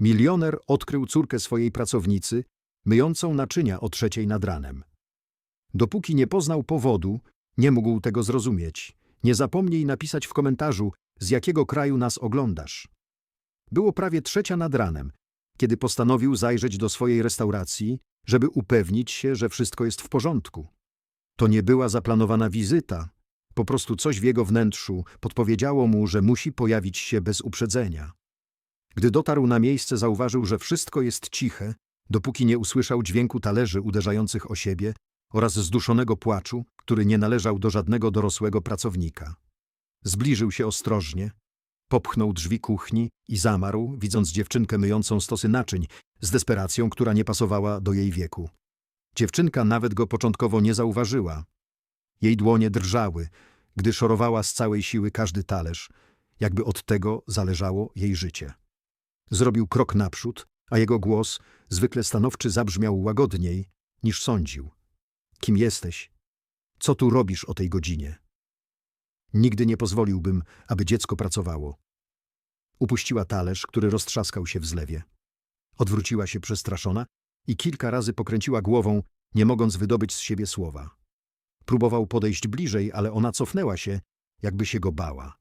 Milioner odkrył córkę swojej pracownicy, myjącą naczynia o trzeciej nad ranem. Dopóki nie poznał powodu, nie mógł tego zrozumieć. Nie zapomnij napisać w komentarzu, z jakiego kraju nas oglądasz. Było prawie trzecia nad ranem, kiedy postanowił zajrzeć do swojej restauracji, żeby upewnić się, że wszystko jest w porządku. To nie była zaplanowana wizyta, po prostu coś w jego wnętrzu podpowiedziało mu, że musi pojawić się bez uprzedzenia. Gdy dotarł na miejsce, zauważył, że wszystko jest ciche, dopóki nie usłyszał dźwięku talerzy uderzających o siebie oraz zduszonego płaczu, który nie należał do żadnego dorosłego pracownika. Zbliżył się ostrożnie, popchnął drzwi kuchni i zamarł, widząc dziewczynkę myjącą stosy naczyń, z desperacją, która nie pasowała do jej wieku. Dziewczynka nawet go początkowo nie zauważyła. Jej dłonie drżały, gdy szorowała z całej siły każdy talerz, jakby od tego zależało jej życie. Zrobił krok naprzód, a jego głos, zwykle stanowczy, zabrzmiał łagodniej, niż sądził. Kim jesteś? Co tu robisz o tej godzinie? Nigdy nie pozwoliłbym, aby dziecko pracowało. Upuściła talerz, który roztrzaskał się w zlewie. Odwróciła się przestraszona i kilka razy pokręciła głową, nie mogąc wydobyć z siebie słowa. Próbował podejść bliżej, ale ona cofnęła się, jakby się go bała.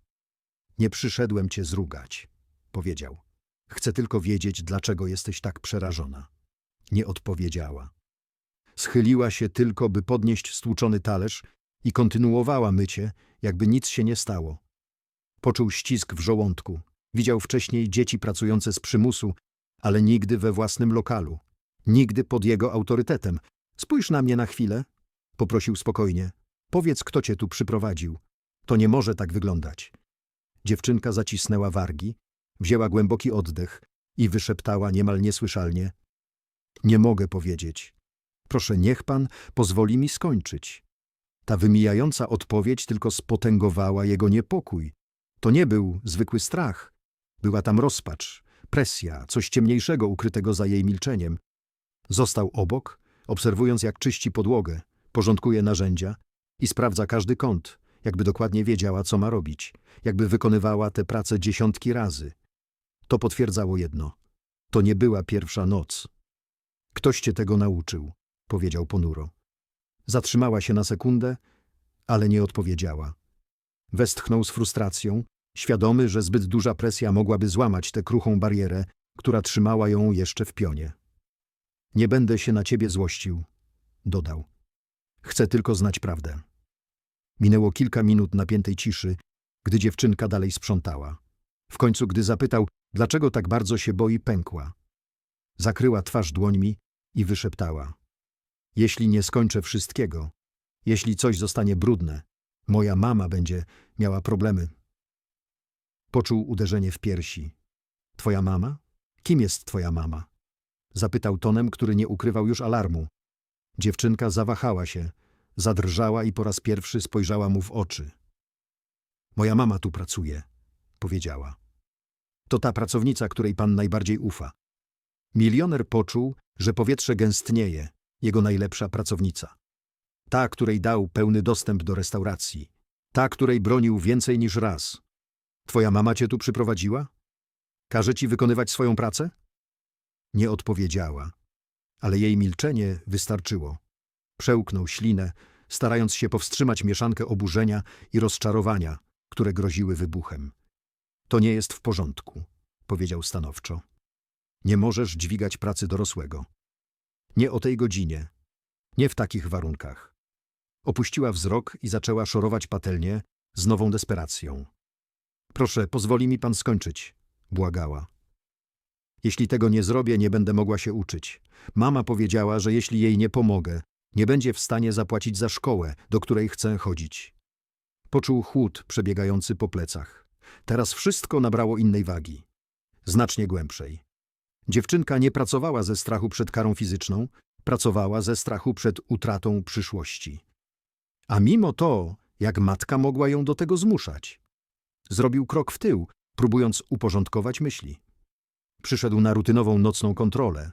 Nie przyszedłem cię zrugać, powiedział. Chcę tylko wiedzieć, dlaczego jesteś tak przerażona. Nie odpowiedziała. Schyliła się tylko, by podnieść stłuczony talerz i kontynuowała mycie, jakby nic się nie stało. Poczuł ścisk w żołądku. Widział wcześniej dzieci pracujące z przymusu, ale nigdy we własnym lokalu. Nigdy pod jego autorytetem. Spójrz na mnie na chwilę, poprosił spokojnie. Powiedz, kto cię tu przyprowadził. To nie może tak wyglądać. Dziewczynka zacisnęła wargi, wzięła głęboki oddech i wyszeptała niemal niesłyszalnie. Nie mogę powiedzieć. Proszę, niech pan pozwoli mi skończyć. Ta wymijająca odpowiedź tylko spotęgowała jego niepokój. To nie był zwykły strach. Była tam rozpacz, presja, coś ciemniejszego ukrytego za jej milczeniem. Został obok, obserwując jak czyści podłogę, porządkuje narzędzia i sprawdza każdy kąt, jakby dokładnie wiedziała, co ma robić, jakby wykonywała tę pracę dziesiątki razy. To potwierdzało jedno. To nie była pierwsza noc. Ktoś cię tego nauczył, powiedział ponuro. Zatrzymała się na sekundę, ale nie odpowiedziała. Westchnął z frustracją, świadomy, że zbyt duża presja mogłaby złamać tę kruchą barierę, która trzymała ją jeszcze w pionie. Nie będę się na ciebie złościł, dodał. Chcę tylko znać prawdę. Minęło kilka minut napiętej ciszy, gdy dziewczynka dalej sprzątała. W końcu, gdy zapytał, dlaczego tak bardzo się boi, pękła. Zakryła twarz dłońmi i wyszeptała. Jeśli nie skończę wszystkiego, jeśli coś zostanie brudne, moja mama będzie miała problemy. Poczuł uderzenie w piersi. Twoja mama? Kim jest twoja mama? Zapytał tonem, który nie ukrywał już alarmu. Dziewczynka zawahała się, zadrżała i po raz pierwszy spojrzała mu w oczy. Moja mama tu pracuje, powiedziała. To ta pracownica, której pan najbardziej ufa. Milioner poczuł, że powietrze gęstnieje, jego najlepsza pracownica. Ta, której dał pełny dostęp do restauracji. Ta, której bronił więcej niż raz. Twoja mama cię tu przyprowadziła? Każe ci wykonywać swoją pracę? Nie odpowiedziała, ale jej milczenie wystarczyło. Przełknął ślinę, starając się powstrzymać mieszankę oburzenia i rozczarowania, które groziły wybuchem. To nie jest w porządku, powiedział stanowczo. Nie możesz dźwigać pracy dorosłego. Nie o tej godzinie. Nie w takich warunkach. Opuściła wzrok i zaczęła szorować patelnię z nową desperacją. Proszę, pozwoli mi pan skończyć, błagała. Jeśli tego nie zrobię, nie będę mogła się uczyć. Mama powiedziała, że jeśli jej nie pomogę, nie będzie w stanie zapłacić za szkołę, do której chcę chodzić. Poczuł chłód przebiegający po plecach. Teraz wszystko nabrało innej wagi. Znacznie głębszej. Dziewczynka nie pracowała ze strachu przed karą fizyczną, pracowała ze strachu przed utratą przyszłości. A mimo to, jak matka mogła ją do tego zmuszać? Zrobił krok w tył, próbując uporządkować myśli. Przyszedł na rutynową nocną kontrolę.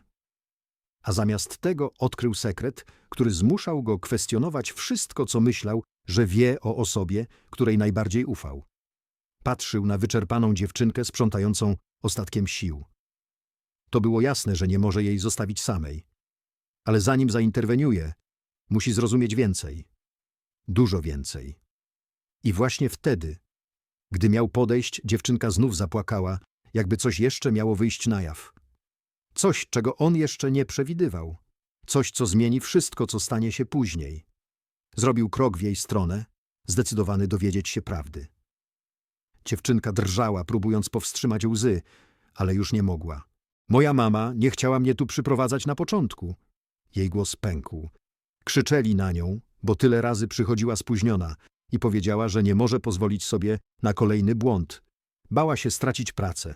A zamiast tego odkrył sekret, który zmuszał go kwestionować wszystko, co myślał, że wie o osobie, której najbardziej ufał. Patrzył na wyczerpaną dziewczynkę sprzątającą ostatkiem sił. To było jasne, że nie może jej zostawić samej. Ale zanim zainterweniuje, musi zrozumieć więcej. Dużo więcej. I właśnie wtedy, gdy miał podejść, dziewczynka znów zapłakała, jakby coś jeszcze miało wyjść na jaw. Coś, czego on jeszcze nie przewidywał. Coś, co zmieni wszystko, co stanie się później. Zrobił krok w jej stronę, zdecydowany dowiedzieć się prawdy. Dziewczynka drżała, próbując powstrzymać łzy, ale już nie mogła. Moja mama nie chciała mnie tu przyprowadzać na początku. Jej głos pękł. Krzyczeli na nią, bo tyle razy przychodziła spóźniona i powiedziała, że nie może pozwolić sobie na kolejny błąd. Bała się stracić pracę.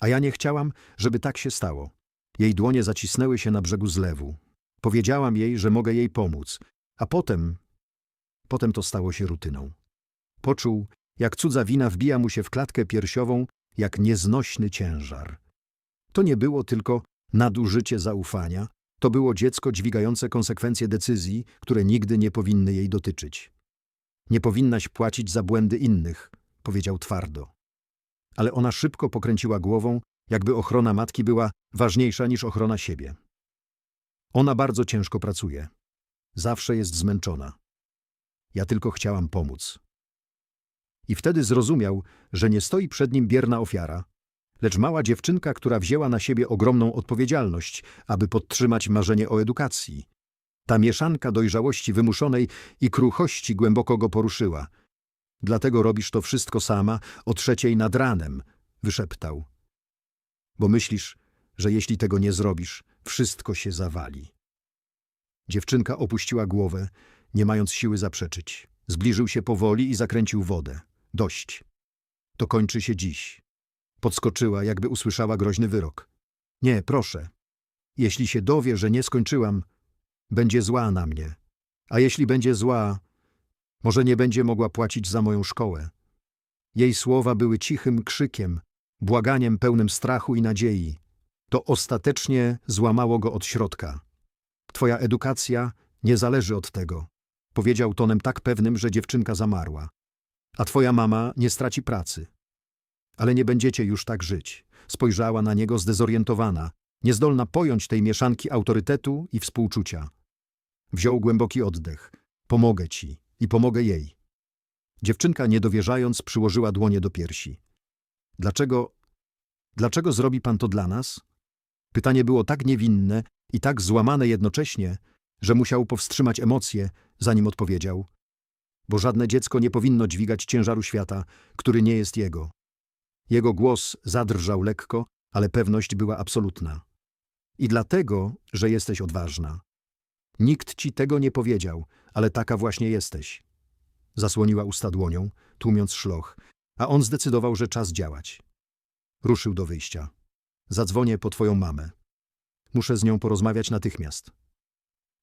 A ja nie chciałam, żeby tak się stało. Jej dłonie zacisnęły się na brzegu zlewu. Powiedziałam jej, że mogę jej pomóc, a potem... Potem to stało się rutyną. Poczuł, jak cudza wina wbija mu się w klatkę piersiową, jak nieznośny ciężar. To nie było tylko nadużycie zaufania, to było dziecko dźwigające konsekwencje decyzji, które nigdy nie powinny jej dotyczyć. Nie powinnaś płacić za błędy innych, powiedział twardo. Ale ona szybko pokręciła głową, jakby ochrona matki była ważniejsza niż ochrona siebie. Ona bardzo ciężko pracuje. Zawsze jest zmęczona. Ja tylko chciałam pomóc. I wtedy zrozumiał, że nie stoi przed nim bierna ofiara, lecz mała dziewczynka, która wzięła na siebie ogromną odpowiedzialność, aby podtrzymać marzenie o edukacji. Ta mieszanka dojrzałości wymuszonej i kruchości głęboko go poruszyła. Dlatego robisz to wszystko sama, o trzeciej nad ranem, wyszeptał. Bo myślisz, że jeśli tego nie zrobisz, wszystko się zawali. Dziewczynka opuściła głowę, nie mając siły zaprzeczyć. Zbliżył się powoli i zakręcił wodę. Dość. To kończy się dziś. Podskoczyła, jakby usłyszała groźny wyrok. Nie, proszę. Jeśli się dowie, że nie skończyłam, będzie zła na mnie. A jeśli będzie zła, może nie będzie mogła płacić za moją szkołę. Jej słowa były cichym krzykiem, błaganiem pełnym strachu i nadziei. To ostatecznie złamało go od środka. Twoja edukacja nie zależy od tego, powiedział tonem tak pewnym, że dziewczynka zamarła. A twoja mama nie straci pracy. Ale nie będziecie już tak żyć. Spojrzała na niego zdezorientowana, niezdolna pojąć tej mieszanki autorytetu i współczucia. Wziął głęboki oddech. Pomogę ci i pomogę jej. Dziewczynka, niedowierzając, przyłożyła dłonie do piersi. Dlaczego, dlaczego zrobi pan to dla nas? Pytanie było tak niewinne i tak złamane jednocześnie, że musiał powstrzymać emocje, zanim odpowiedział. Bo żadne dziecko nie powinno dźwigać ciężaru świata, który nie jest jego. Jego głos zadrżał lekko, ale pewność była absolutna. I dlatego, że jesteś odważna. Nikt ci tego nie powiedział, ale taka właśnie jesteś. Zasłoniła usta dłonią, tłumiąc szloch, a on zdecydował, że czas działać. Ruszył do wyjścia. Zadzwonię po twoją mamę. Muszę z nią porozmawiać natychmiast.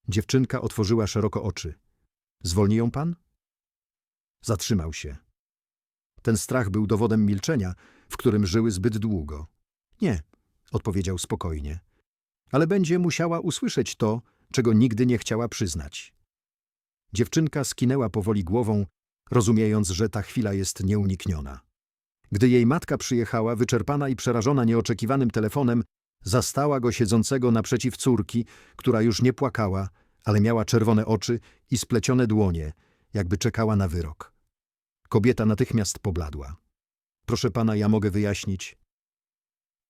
Dziewczynka otworzyła szeroko oczy. Zwolni ją pan? Zatrzymał się. Ten strach był dowodem milczenia, w którym żyły zbyt długo. Nie, odpowiedział spokojnie. Ale będzie musiała usłyszeć to, czego nigdy nie chciała przyznać. Dziewczynka skinęła powoli głową, rozumiejąc, że ta chwila jest nieunikniona. Gdy jej matka przyjechała, wyczerpana i przerażona nieoczekiwanym telefonem, zastała go siedzącego naprzeciw córki, która już nie płakała, ale miała czerwone oczy i splecione dłonie, jakby czekała na wyrok. Kobieta natychmiast pobladła. Proszę pana, ja mogę wyjaśnić.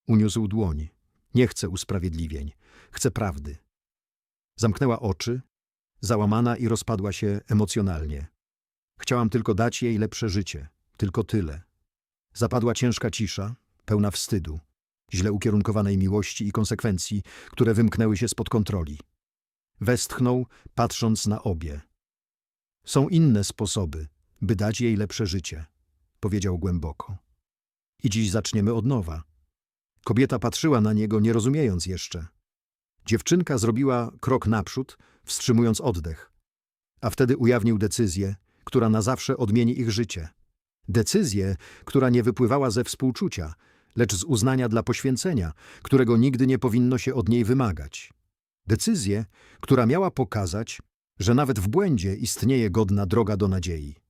Uniósł dłoń. Nie chcę usprawiedliwień. Chcę prawdy. Zamknęła oczy, załamana i rozpadła się emocjonalnie. Chciałam tylko dać jej lepsze życie. Tylko tyle. Zapadła ciężka cisza, pełna wstydu, źle ukierunkowanej miłości i konsekwencji, które wymknęły się spod kontroli. Westchnął, patrząc na obie. Są inne sposoby, by dać jej lepsze życie, powiedział głęboko. I dziś zaczniemy od nowa. Kobieta patrzyła na niego, nie rozumiejąc jeszcze. Dziewczynka zrobiła krok naprzód, wstrzymując oddech. A wtedy ujawnił decyzję, która na zawsze odmieni ich życie. Decyzję, która nie wypływała ze współczucia, lecz z uznania dla poświęcenia, którego nigdy nie powinno się od niej wymagać. Decyzję, która miała pokazać, że nawet w błędzie istnieje godna droga do nadziei.